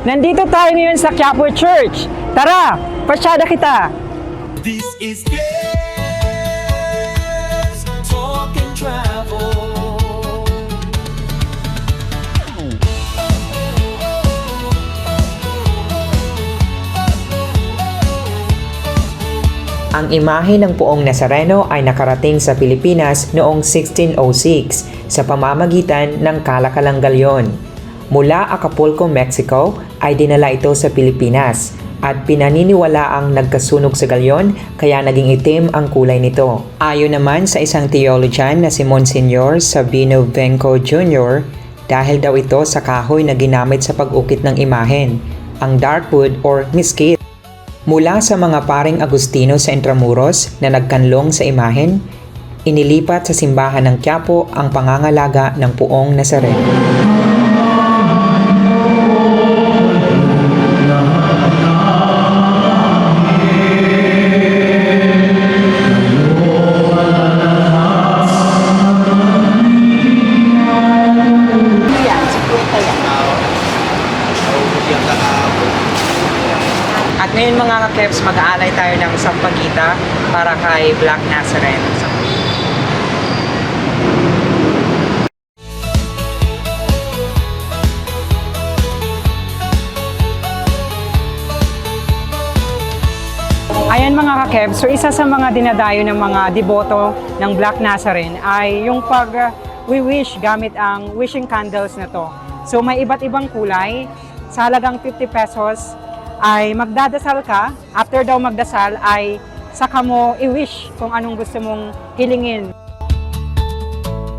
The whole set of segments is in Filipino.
Nandito tayo ngayon sa Quiapo Church. Tara, pasyada kita. This is Gibbs Talk and Travel. Ang imahe ng poong Nazareno ay nakarating sa Pilipinas noong 1606 sa pamamagitan ng kalakalang galyon. Mula Acapulco, Mexico ay dinala ito sa Pilipinas at pinaniniwala ang nagkasunog sa galyon kaya naging itim ang kulay nito. Ayon naman sa isang theologian na si Monsignor Sabino Venco Jr., dahil daw ito sa kahoy na ginamit sa pag-ukit ng imahen, ang dark wood or mesquite. Mula sa mga paring Agustino sa Intramuros na nagkanlong sa imahen, inilipat sa simbahan ng Quiapo ang pangangalaga ng puong Nazareno. At ngayon mga ka-keps, mag-aalay tayo ng sampagita para kay Black Nazareno. Ayan mga kakeb, so isa sa mga dinadayo ng mga deboto ng Black Nazarene ay yung pag we wish gamit ang wishing candles na to. So may iba't ibang kulay, sa halagang 50 pesos ay magdadasal ka, after daw magdasal ay saka mo i-wish kung anong gusto mong hilingin.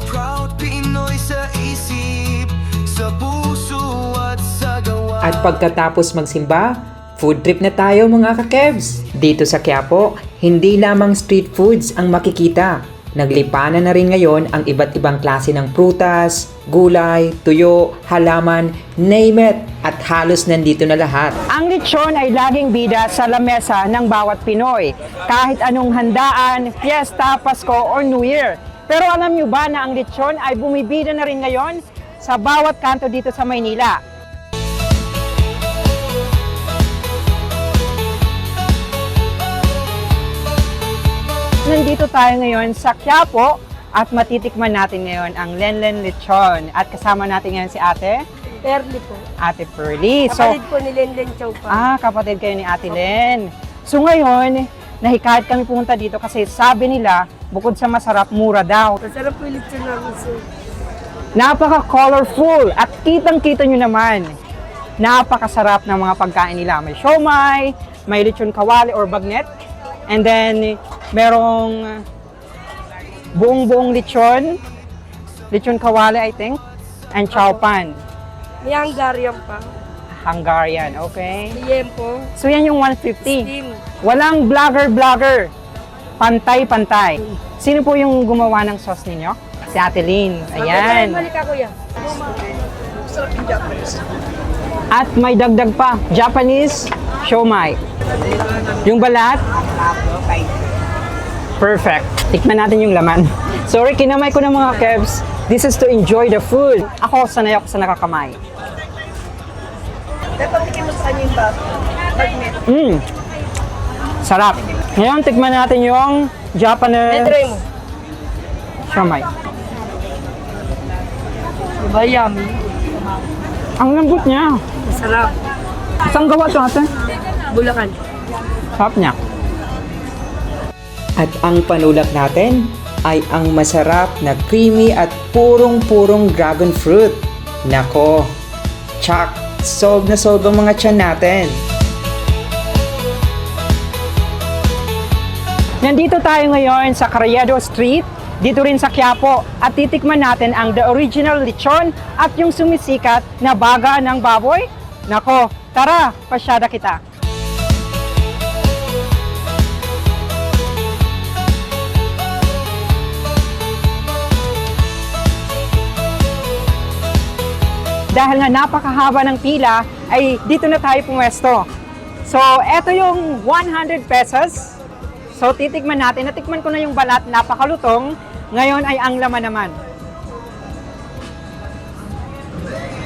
Proud Pinoy sa isip, sa puso at sa gawa. At pagkatapos magsimba, food trip na tayo mga ka-kebs! Dito sa Quiapo, hindi lamang street foods ang makikita. Naglipanan na rin ngayon ang iba't ibang klase ng prutas, gulay, tuyo, halaman, name it, at halos nandito na lahat. Ang lechon ay laging bida sa lamesa ng bawat Pinoy. Kahit anong handaan, fiesta, Pasko, or New Year. Pero alam nyo ba na ang lechon ay bumibida na rin ngayon sa bawat kanto dito sa Maynila? Nandito tayo ngayon sa Quiapo at matitikman natin ngayon ang Lenlen Lechon. At kasama natin ngayon si ate, Perli po. Ate Pearly. So, Kapatid po ni Lenlen Chow pa. Ah, kapatid kayo ni Ate Len. So ngayon, nahikayat kami pumunta dito kasi sabi nila, bukod sa masarap, mura daw. Masarap po yung lechon namin sir. Napaka-colorful at kitang-kita nyo naman. Napakasarap ng mga pagkain nila. May siomay, may lechon kawali or bagnet, and then merong buong-buong lechon, lechon kawali I think, and chow pan. May Hungarian pa. Hungarian, okay? May po. So yan yung 150. Steam. Walang vlogger-vlogger. Pantay-pantay. Sino po yung gumawa ng sauce ninyo? Si Ate Lynn. Ayan. Balik ako yan. At may dagdag pa. Japanese siomai. Yung balat? Perfect. Tikman natin yung laman. Sorry, kinamay ko ng mga kebs. This is to enjoy the food. Ako, sanay ako sa nakakamay. Mm. Sarap. Ngayon, tikman natin yung Japanese Try mo. siomai. Diba yummy? Ang lambot niya. Masarap. Saan gawa ito ate? Bulacan. Sarap niya. At ang panulak natin ay ang masarap na creamy at purong-purong dragon fruit. Nako, tsak, solve na solve ang mga tiyan natin. Nandito tayo ngayon sa Carriedo Street, dito rin sa Quiapo, at titikman natin ang the original lechon at yung sumisikat na baga ng baboy. Nako, tara, pasyada kita. Dahil nga napakahaba ng pila, ay dito na tayo pumwesto. So, eto yung 100 pesos So, titikman natin. Natikman ko na yung balat, napakalutong. Ngayon ay ang laman naman.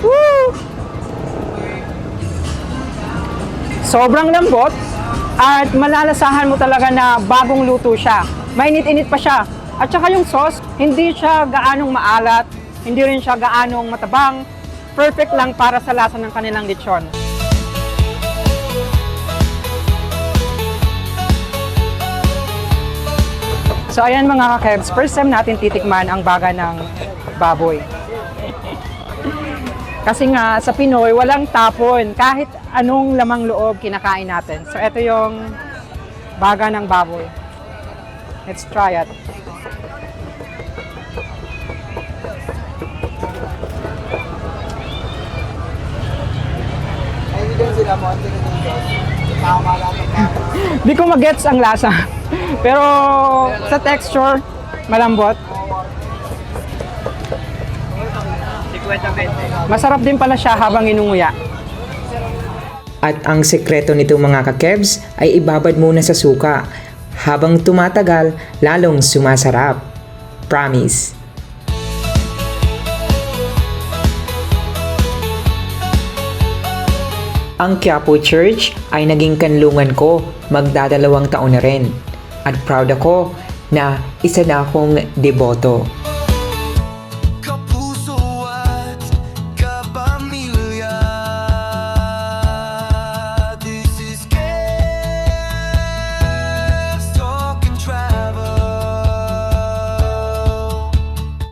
Woo! Sobrang lambot at malalasahan mo talaga na bagong luto siya. Mainit-init pa siya. At saka yung sauce, hindi siya gaanong maalat, hindi rin siya gaanong matabang. Perfect lang para sa lasa ng kanilang lechon. So ayan mga kakebs, first time natin titikman ang baga ng baboy. Kasi nga sa Pinoy, walang tapon. Kahit anong lamang loob kinakain natin. So ito yung baga ng baboy. Let's try it. Di ko magets ang lasa. Pero sa texture, malambot. Masarap din pala siya habang inunguya. At ang sekreto nito mga kakebs ay ibabad muna sa suka. Habang tumatagal, lalong sumasarap. Promise. Ang Quiapo Church ay naging kanlungan ko magdadalawang taon na rin. At proud ako na isa na akong deboto.